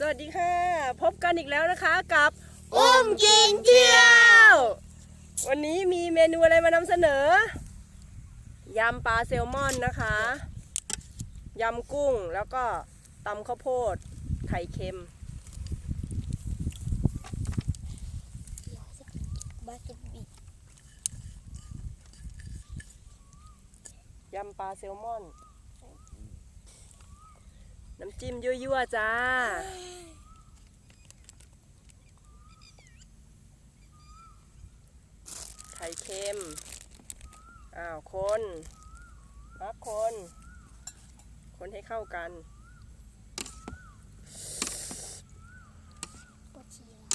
สวัสดีค่ะ พบกันอีกแล้วนะคะกับอุ้มกินเที่ยว วันนี้มีเมนูอะไรมานำเสนอยำปลาแซลมอนนะคะยำกุ้งแล้วก็ตำข้าวโพดไข่เค็มบาสบิยำปลาแซลมอน น้ำจิ้มยั่วๆจ้า ไข่เค็ม อ้าว คนนับคน คนให้เข้ากัน ปวดฉี่แล้ว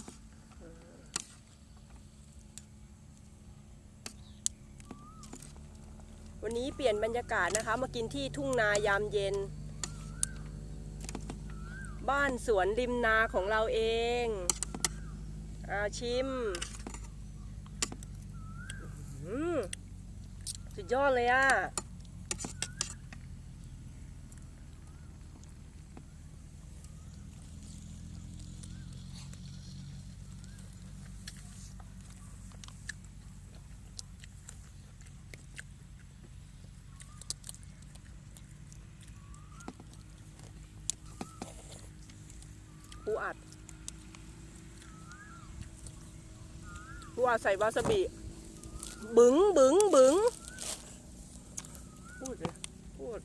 วันนี้เปลี่ยนบรรยากาศนะคะ มากินที่ทุ่งนายามเย็น บ้านสวนริมนาของเราเองอาชิมอืมสุดยอดเลยอะ ปูอัดปูอัดใส่วาซาบิ บึ๋งบึ๋งบึ๋งพูดเลยพูด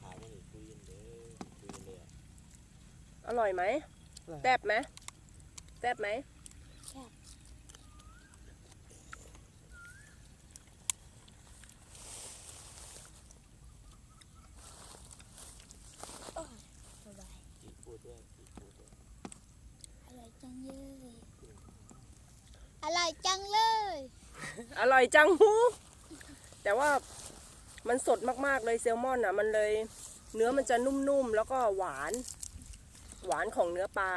ถามว่านี่คุยกันเด้อคุยกันเลยอะอร่อยไหมแซ่บไหมแซ่บไหมสบาย อีกพูดด้วยอีกพูดด้วย อร่อยจังเลย อร่อยจังเลย อร่อยจังหูแต่ว่ามันสดมากๆเลยแซลมอนอะ มันเลย เนื้อมันจะนุ่มๆแล้วก็หวาน หวานของเนื้อปลา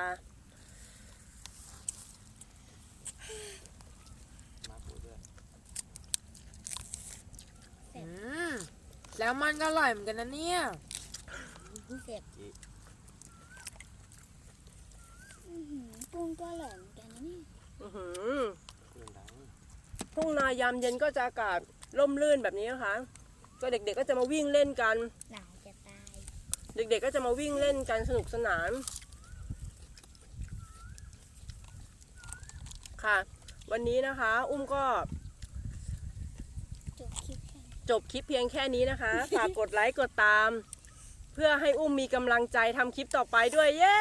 มาพูดด้วยอืมแล้วมันก็อร่อยเหมือนกันนะเนี่ย เสียบอื้อหือกุ้งก็อร่อยเหมือนกันนะเนี่ยอื้อหือพูดดัง ทุ่งนายามเย็นก็จะอากาศร่มรื่นแบบนี้นะคะ ก็เด็กๆก็จะมาวิ่งเล่นกัน หนาวจะตาย เด็กๆก็จะมาวิ่งเล่นกันสนุกสนาน ค่ะ วันนี้นะคะ อุ้มก็จบคลิปแค่นี้จบคลิปเพียงแค่นี้นะคะ ฝากกดไลค์กดตาม เพื่อให้อุ้มมีกำลังใจทำคลิปต่อไปด้วย เย้